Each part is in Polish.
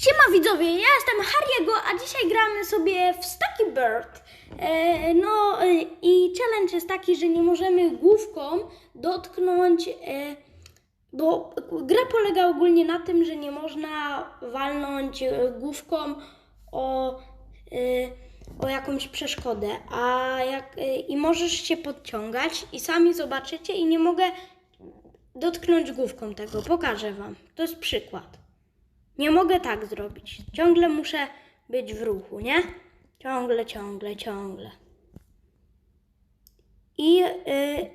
Siema widzowie, ja jestem Harry'ego, a dzisiaj gramy sobie w Stucky Bird. E, no e, i challenge jest taki, że nie możemy główką dotknąć, e, bo gra polega ogólnie na tym, że nie można walnąć e, główką o, e, o jakąś przeszkodę, a jak, e, i możesz się podciągać i sami zobaczycie i nie mogę dotknąć główką tego, pokażę wam. To jest przykład. Nie mogę tak zrobić. Ciągle muszę być w ruchu, nie? Ciągle, ciągle, ciągle. I, yy,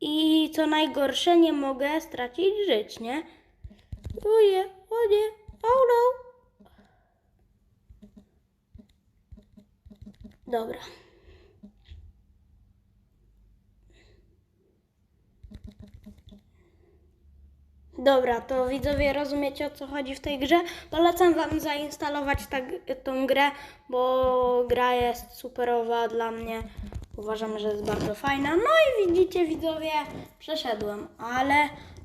i co najgorsze, nie mogę stracić żyć, nie? O nie, o nie, oh no. Dobra. Dobra, to widzowie rozumiecie o co chodzi w tej grze. Polecam wam zainstalować tak, tą grę, bo gra jest superowa dla mnie. Uważam, że jest bardzo fajna. No i widzicie widzowie, przeszedłem, ale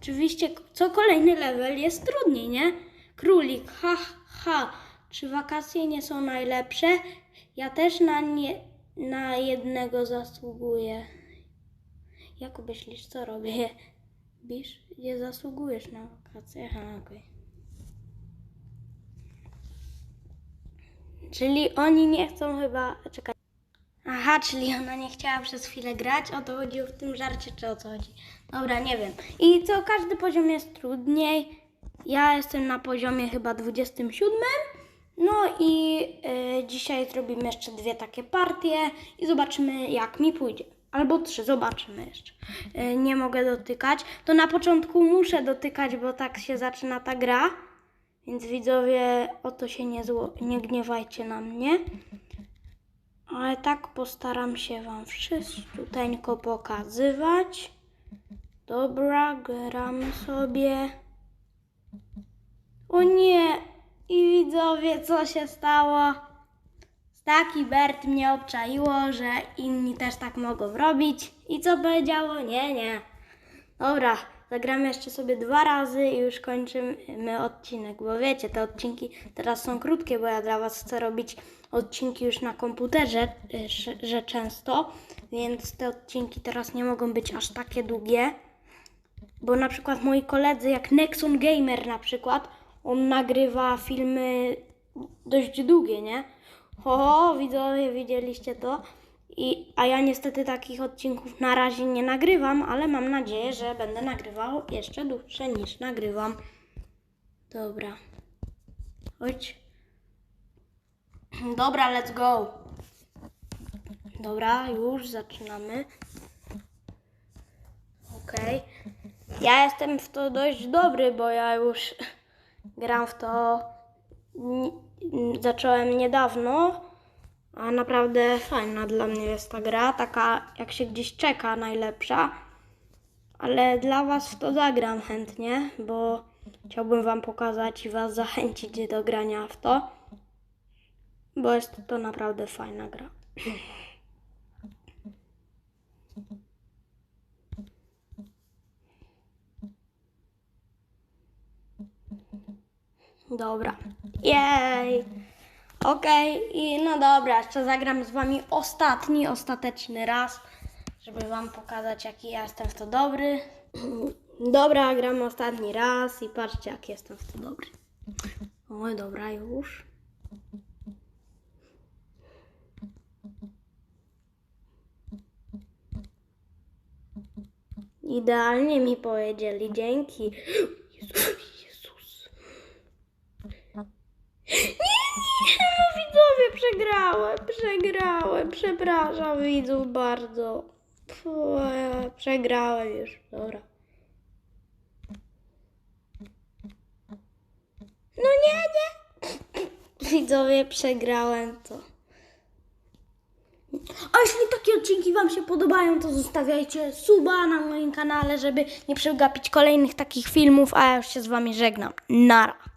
oczywiście co kolejny level jest trudniej, nie? Królik, ha, ha. Czy wakacje nie są najlepsze? Ja też na, nie, na jednego zasługuję. Jak myślisz, co robię? Bisz, nie zasługujesz na wakacje. Aha, okej. Czyli oni nie chcą chyba. Czekaj. Aha, czyli ona nie chciała przez chwilę grać. O to chodziło w tym żarcie, czy o co chodzi? Dobra, nie wiem. I co, każdy poziom jest trudniej. Ja jestem na poziomie chyba 27. No i y, dzisiaj zrobimy jeszcze dwie takie partie i zobaczymy, jak mi pójdzie. Albo trzy, zobaczymy jeszcze. Y, nie mogę dotykać. To na początku muszę dotykać, bo tak się zaczyna ta gra. Więc widzowie, o to się nie, zło, nie gniewajcie na mnie. Ale tak postaram się Wam wszystko pokazywać. Dobra, gramy sobie. O nie! I widzowie, co się stało? Staki Bert mnie obczaiło, że inni też tak mogą robić. I co powiedziało? Nie, nie. Dobra, zagramy jeszcze sobie dwa razy i już kończymy odcinek, bo wiecie, te odcinki teraz są krótkie, bo ja dla Was chcę robić odcinki już na komputerze, że, że często, więc te odcinki teraz nie mogą być aż takie długie, bo na przykład moi koledzy, jak Nexon Gamer na przykład, on nagrywa filmy dość długie, nie? O, widzowie, widzieliście to? I, a ja niestety takich odcinków na razie nie nagrywam, ale mam nadzieję, że będę nagrywał jeszcze dłuższe niż nagrywam. Dobra. Chodź. Dobra, let's go. Dobra, już zaczynamy. Okej. Ja jestem w to dość dobry, bo ja już gram w to. Ni- Zacząłem niedawno, a naprawdę fajna dla mnie jest ta gra. Taka jak się gdzieś czeka, najlepsza. Ale dla Was to zagram chętnie, bo chciałbym Wam pokazać i Was zachęcić do grania w to. Bo jest to naprawdę fajna gra. Dobra. Jej. Okej, i no dobra, jeszcze zagram z wami ostatni, ostateczny raz, żeby wam pokazać, jaki ja jestem w to dobry. Dobra, gram ostatni raz i patrzcie, jak jestem w to dobry. Oj, dobra, już. Idealnie mi powiedzieli, dzięki. Jezus, Jezus. Nie, nie, no widzowie, przegrałem, przegrałem, przepraszam widzów bardzo. Przegrałem już, dobra. No nie, nie. Widzowie, przegrałem to. A jeśli takie odcinki Wam się podobają, to zostawiajcie suba na moim kanale, żeby nie przegapić kolejnych takich filmów, a ja już się z Wami żegnam. Nara.